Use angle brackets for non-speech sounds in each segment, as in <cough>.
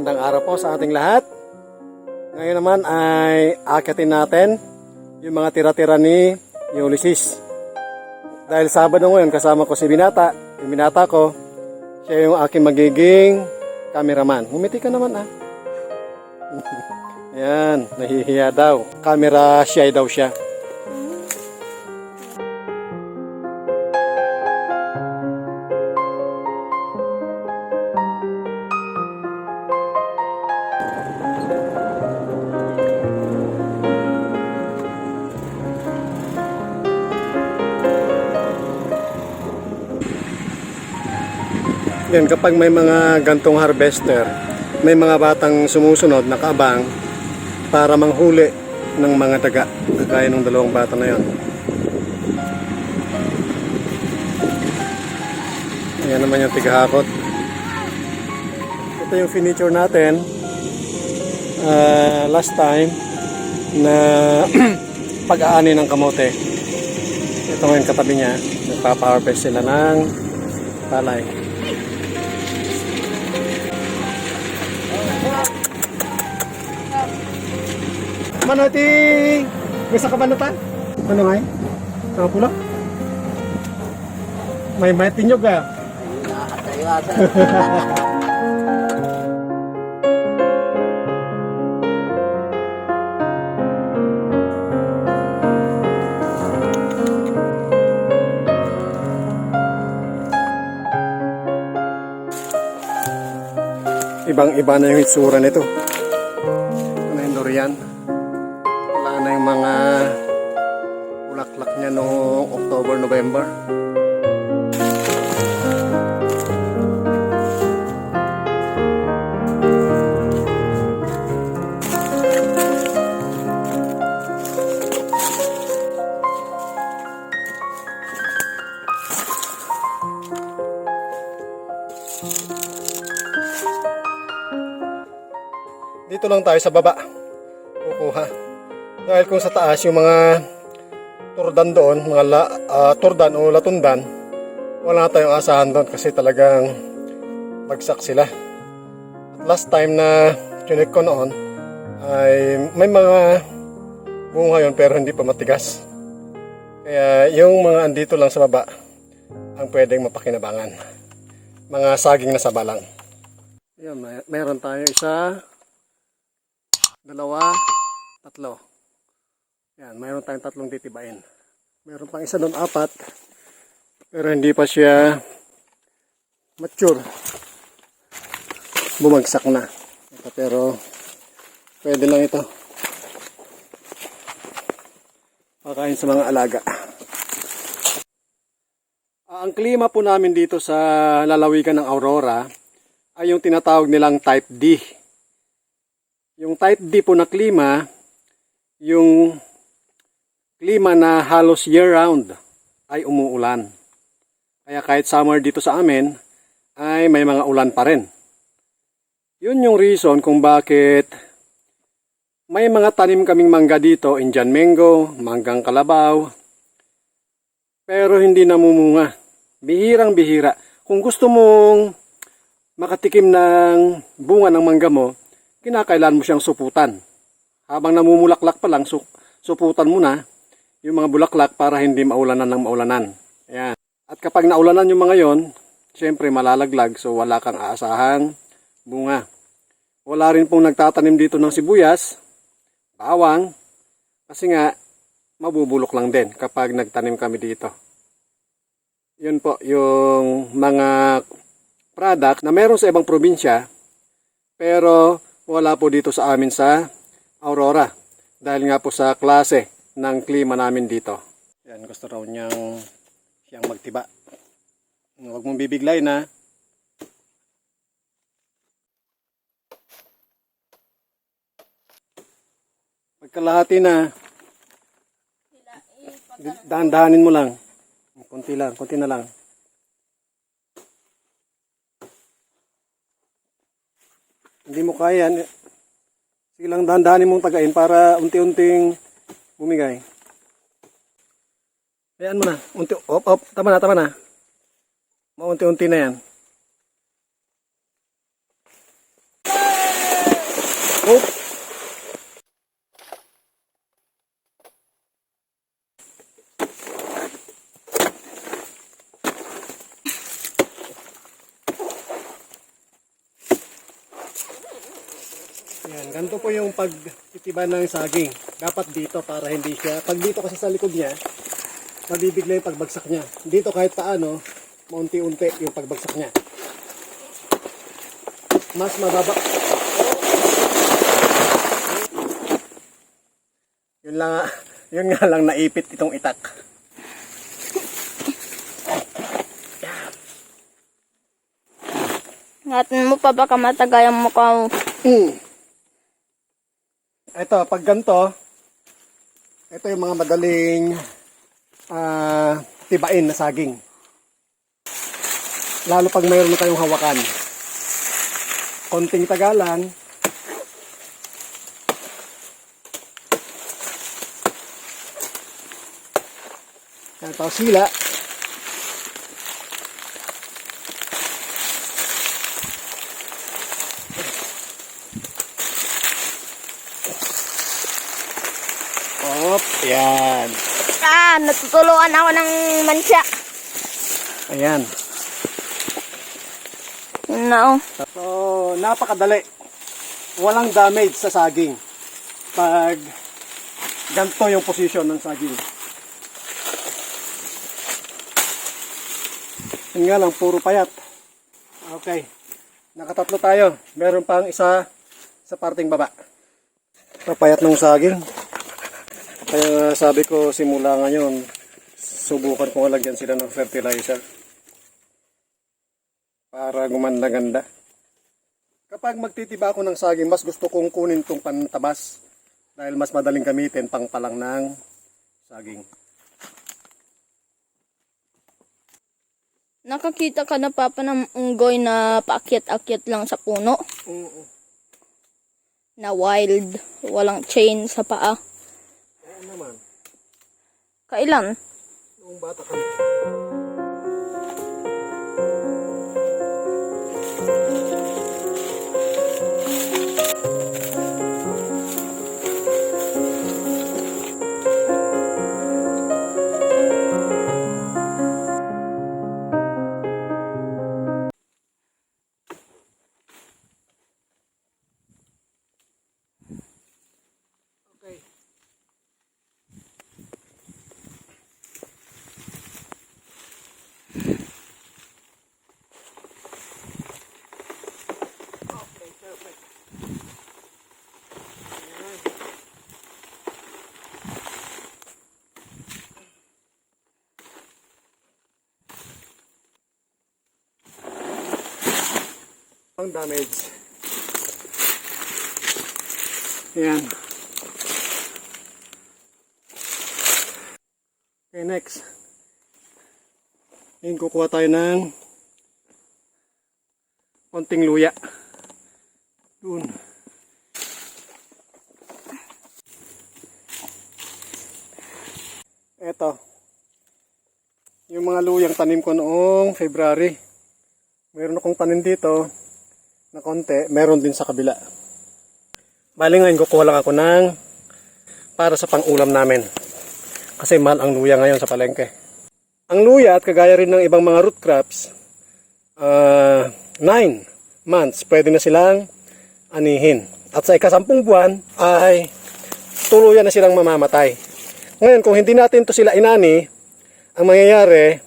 Magandang araw po sa ating lahat. Ngayon naman ay akitin natin yung mga tira-tira ni Ulysses. Dahil Sabado ngayon kasama ko si Binata. Yung Binata ko, siya yung aking magiging cameraman. Humiti ka naman ah. <laughs> Yan, nahihiya daw. Camera shy daw siya. Yan, kapag may mga gantong harvester, may mga batang sumusunod, nakaabang, para manghuli ng mga daga, kagaya ng dalawang bata na yon. Ayan naman yung tigahakot. Ito yung furniture natin. Ah, last time na <clears throat> pag-aani ng kamote. Ito ngayon katabi niya. Nagpapa-harvest sila ng palay. Mano ti bisa ka ta? Ano nga? Sa pula? May may tinyog ah. <laughs> Ibang-iba na yung itsura nito. Lang tayo sa baba. Kukuha. Dahil kung sa taas yung mga turdan doon, mga la, ah, turdan o latundan, wala tayong asahan doon kasi talagang bagsak sila. At last time na chinek ko noon, ay may mga bunga yon pero hindi pa matigas. Kaya yung mga andito lang sa baba, ang pwedeng mapakinabangan. Mga saging na saba lang. Yan, may, meron tayo isa, dalawa, tatlo. Yan, mayroon tayong tatlong titibain. Meron pang isa doon, apat. Pero hindi pa siya mature. Bumagsak na. Ito, pero pwede lang ito. Pakain sa mga alaga. Ah, ang klima po namin dito sa lalawigan ng Aurora ay yung tinatawag nilang type D. Yung type D po na klima, yung klima na halos year-round ay umuulan. Kaya kahit summer dito sa amin, ay may mga ulan pa rin. Yun yung reason kung bakit may mga tanim kaming mangga dito, Indian mango, manggang kalabaw, pero hindi namumunga. Bihirang bihira. Kung gusto mong makatikim ng bunga ng mangga mo, kinakailan mo siyang suputan. Habang namumulaklak pa lang, su- suputan mo na yung mga bulaklak para hindi maulanan ng maulanan. Ayan. At kapag naulanan yung mga yon, syempre malalaglag so wala kang aasahang bunga. Wala rin pong nagtatanim dito ng sibuyas, bawang, kasi nga mabubulok lang din kapag nagtanim kami dito. Yun po yung mga product na meron sa ibang probinsya pero wala po dito sa amin sa Aurora dahil nga po sa klase ng klima namin dito. Yan, gusto raw niyang siyang magtiba. Huwag mong bibiglay na. Pagkalahati na, dahan-dahanin mo lang. Kunti lang, kunti na lang. Hindi mo kaya. Sige lang dahan-dahanin mong tagain para unti-unting bumigay. Ayan mo na. Unti, op, op. Tama na, tama na. Maunti-unti na yan. Ganito po yung pagtitiba ng saging. Dapat dito para hindi siya, pag dito kasi sa likod niya, mabibigla yung pagbagsak niya. Dito kahit paano, maunti-unti yung pagbagsak niya. Mas mababa. Yun lang, <laughs> yun nga lang naipit itong itak. Ngatin mo pa baka matagayan mo ka. Mm. Ito, pag ganito, ito yung mga madaling ah, tibain na saging. Lalo pag mayroon na kayong hawakan. Konting tagalan. Ito, sila. Op, yan. Ah, natutulungan ako ng mansya. Ayan. No. So, napakadali. Walang damage sa saging. Pag ganito yung position ng saging. Yun nga lang, puro payat. Okay. Nakatatlo tayo. Meron pang isa sa parting baba. Papayat ng saging. Kaya sabi ko simula ngayon, subukan ko nga lagyan sila ng fertilizer para gumanda-ganda. Kapag magtitiba ako ng saging, mas gusto kong kunin tong pantabas dahil mas madaling gamitin pang palang ng saging. Nakakita ka na papa ng unggoy na paakyat-akyat lang sa puno? Oo. Na wild. Walang chain sa paa. Kailan? Noong bata kami. Ang damage. Ayan. Okay, next. Ngayon kukuha tayo ng konting luya. Doon. Eto. Yung mga luyang tanim ko noong February. Meron akong tanim dito na konti. Meron din sa kabila. Bali ngayon kukuha lang ako ng para sa pang-ulam namin. Kasi mahal ang luya ngayon sa palengke. Ang luya at kagaya rin ng ibang mga root crops, 9 months pwede na silang anihin. At sa ikasampung buwan ay tuluyan na silang mamamatay. Ngayon kung hindi natin to sila inani, ang mangyayari,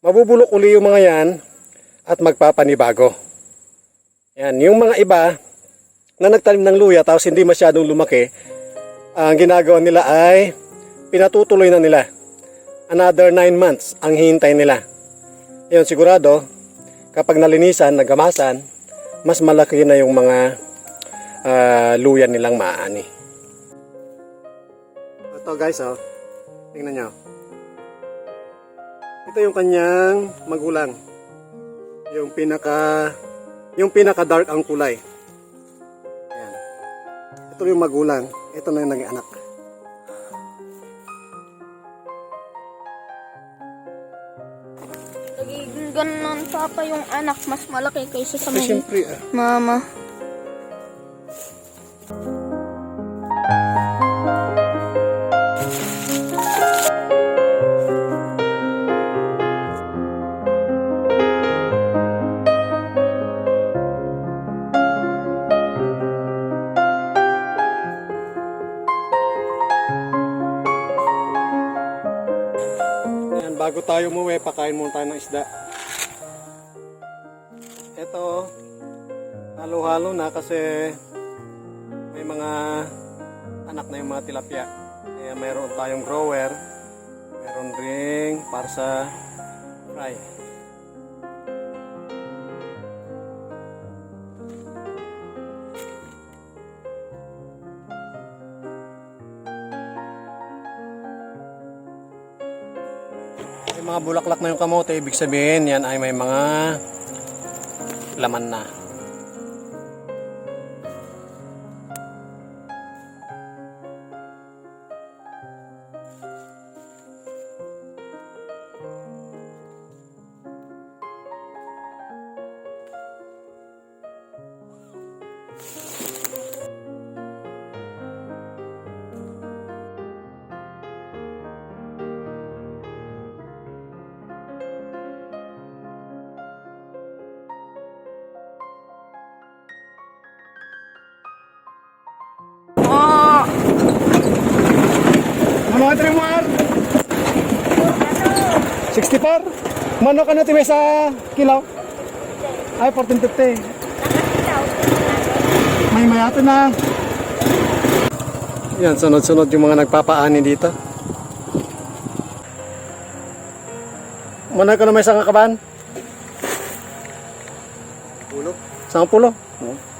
mabubulok uli yung mga yan at magpapanibago. Yan, yung mga iba na nagtanim ng luya tapos hindi masyadong lumaki, ang ginagawa nila ay pinatutuloy na nila. Another 9 months ang hihintay nila. Yun, sigurado, kapag nalinisan, nagamasan, mas malaki na yung mga ah, luya nilang maaani. Ito guys, oh. Tingnan nyo. Ito yung kanyang magulang. Yung pinaka yung pinaka dark ang kulay Ayan. ito yung magulang ito na yung naging anak nagiging ganun papa yung anak mas malaki kaysa sa eh, may Siyempre, ah. mama bago tayo umuwi, pakain muna tayo ng isda. Ito, halo-halo na kasi may mga anak na yung mga tilapia. Kaya mayroon tayong grower, mayroon ring para sa fry. Mga bulaklak na yung kamote, ibig sabihin yan ay may mga laman na. Ano ka trimar? 64? Mano ka na tiwi sa kilaw? Ay, 1450. May mayato na. Yan, sunod-sunod yung mga nagpapaani dito. Mano ka na may isang kaban? Pulo. Isang pulo? Oo.